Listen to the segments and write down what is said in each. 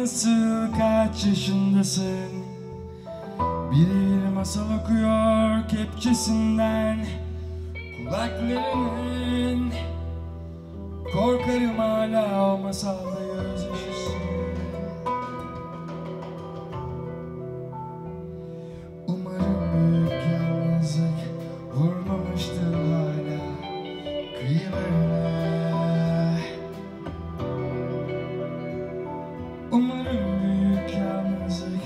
nasıl kaç yaşındasın? Biri bir masal okuyor kepçesinden. Kulaklarının Korkarım hala o masalda gözyaşısın Umarım büyük yalnızlık vurmamıştır hala kıyılarına Umarım büyük yalnızlık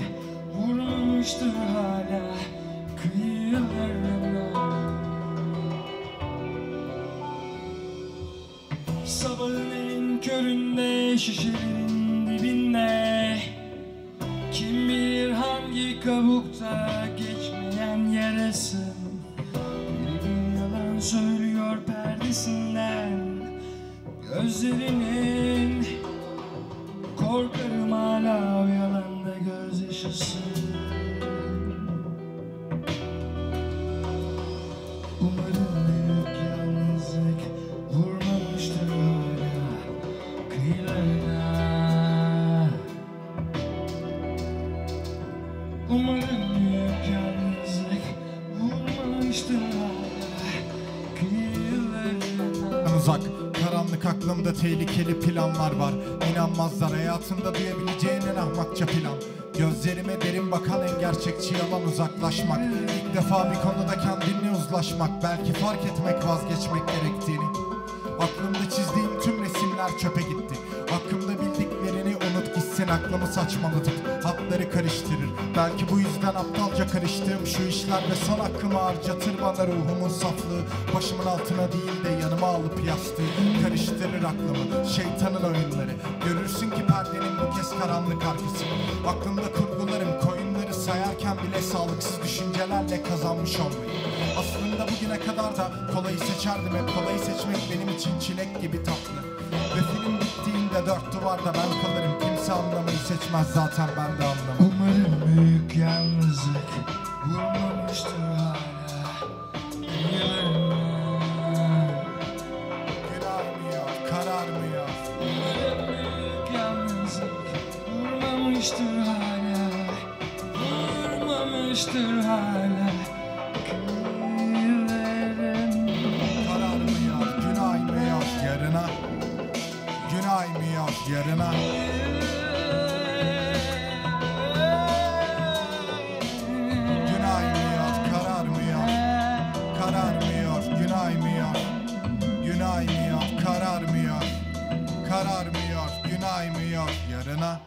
vurmamıştır hala Sabahın en köründe şişelerin dibinde. Kim bilir hangi kabukta geçmeyen yarasın Biri bir yalan söylüyor perdesinden. Gözlerinin Korkarım hala o yalanda gözyaşısın Umarım büyük yalnızlık vurmamıştır. Kıyılarına uzak Karanlık aklımda tehlikeli planlar var. İnanmazlar hayatında duyabileceğin en ahmakça plan. Gözlerime derin bakan en gerçekçi yalan uzaklaşmak. İlk defa bir konuda kendinle uzlaşmak Belki fark etmek vazgeçmek gerektiğini. Aklımda çizdiğim tüm resimler çöpe gitti. Hakkımda gitsin aklımı saçmalı tut Hatları karıştırır. Belki bu yüzden aptalca karıştığım şu işler Ve son hakkımı harcatır bana ruhumun saflığı. Başımın altına değil de yanıma alıp yastığı. Karıştırır aklımı şeytanın oyunları. Görürsün ki perdenin bu kez karanlık arkası. Aklımda kurgularım koyunları sayarken bile Sağlıksız düşüncelerle kazanmış olmayı. Aslında bugüne kadar da kolayı seçerdim Hep kolayı seçmek benim için çilek gibi tatlı. Ve film bittiğinde dört duvarda ben kalırım Kimse anlamayı seçmez zaten ben de anlamam. Umarım büyük yalnızlık vurmamıştır hala. Kıyılarına Kararmıyor, kararmıyor Umarım büyük yalnızlık vurmamıştır hala. Vurmamıştır hala. Kararmıyor, gün aymıyor yarına? Gün aymıyor yarına yarına